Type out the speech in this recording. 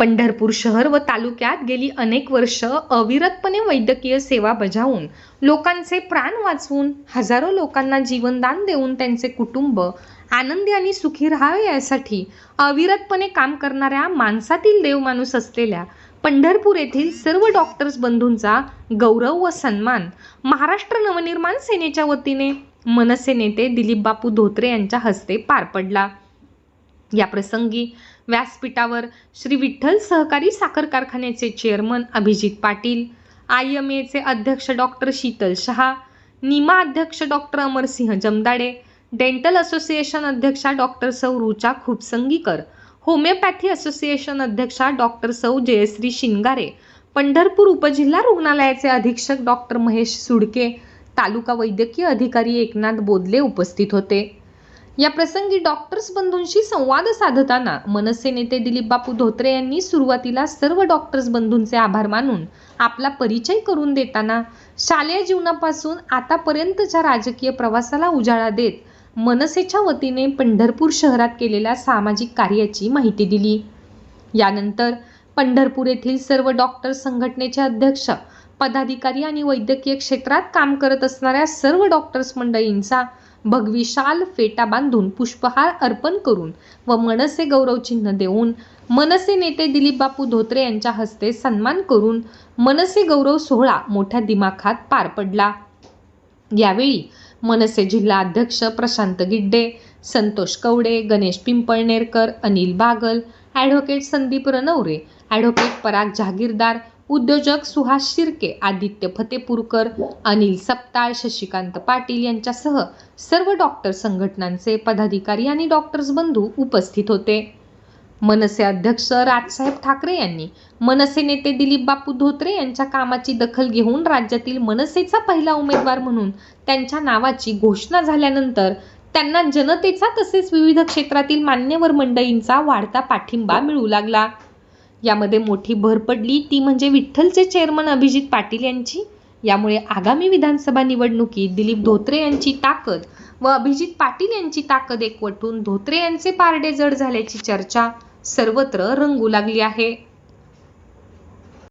पंढरपूर शहर व तालुक्यात गेली अनेक वर्ष अविरतपणे वैद्यकीय सेवा बजावून लोकांचे प्राण वाचवून हजारो लोकांना जीवनदान देऊन त्यांचे कुटुंब आनंदी आणि सुखी राहावे यासाठी अविरतपणे काम करणाऱ्या माणसातील देवमाणूस असलेल्या पंढरपूर येथील सर्व डॉक्टर्स बंधूंचा गौरव व सन्मान महाराष्ट्र नवनिर्माण सेनेच्या वतीने मनसे नेते दिलीप बापू धोत्रे यांच्या हस्ते पार पडला. या प्रसंगी व्यासपीठावर श्री विठ्ठल सहकारी साखर कारखान्याचे chairman Abhijit Patil I M एचे अध्यक्ष डॉक्टर शीतल शहा निमा अध्यक्ष doctor Amarsingh Jamdade dental association अध्यक्षा डॉक्टर सौ रुचा खुपसंगीकर होमिओपॅथी असोसिएशन अध्यक्षा डॉक्टर सौ जयश्री शिंगारे पंढरपूर उपजिल्हा रुग्णालयाचे अधीक्षक डॉक्टर महेश सुडके तालुका वैद्यकीय अधिकारी एकनाथ बोदले उपस्थित होते. या प्रसंगी डॉक्टर्स बंधूंशी संवाद साधताना मनसे नेते दिलीप बापू धोत्रे यांनी सुरुवातीला सर्व डॉक्टर्स बंधूंचे आभार मानून आपला परिचय करून देताना शालेय जीवनापासून आतापर्यंतच्या राजकीय प्रवासाला उजाळा देत मनसेच्या वतीने पंढरपूर शहरात केलेल्या सामाजिक कार्याची माहिती दिली. यानंतर पंढरपूर येथील सर्व डॉक्टर संघटनेचे अध्यक्ष पदाधिकारी आणि वैद्यकीय क्षेत्रात काम करत असणाऱ्या सर्व डॉक्टर्स मंडळींचा भगवी शाल फेटा बांधून पुष्पहार अर्पण करून व मनसे गौरवचिन्ह देऊन मनसे नेते दिलीप बापू धोत्रे यांच्या हस्ते सन्मान करून मनसे गौरव सोहळा मोठ्या दिमाखात पार पडला. यावेळी मनसे जिल्हा अध्यक्ष प्रशांत गिड्डे संतोष कवडे गणेश पिंपळनेरकर अनिल बागल ॲडव्होकेट संदीप रनवरे ॲडव्होकेट पराग जहागीरदार उद्योजक सुहास शिर्के आदित्य फतेपूरकर अनिल सप्ताळ शशिकांत पाटील यांच्यासह सर्व डॉक्टर संघटनांचे पदाधिकारी आणि डॉक्टर्स बंधू उपस्थित होते. मनसे अध्यक्ष राजसाहेब ठाकरे यांनी मनसे नेते दिलीप बापू धोत्रे यांच्या कामाची दखल घेऊन राज्यातील मनसेचा पहिला उमेदवार म्हणून त्यांच्या नावाची घोषणा झाल्यानंतर त्यांना जनतेचा तसेच विविध क्षेत्रातील मान्यवर मंडळींचा वाढता पाठिंबा मिळू लागला. यामध्ये मोठी भर पडली. ती म्हणजे विठ्ठलचे चेअरमन अभिजित पाटील यांची. यामुळे आगामी विधानसभा निवडणुकीत दिलीप धोत्रे यांची ताकद व अभिजित पाटील यांची ताकद एकवटून धोत्रे यांचे पारडे जड झाल्याची चर्चा सर्वत्र रंगू लागली आहे.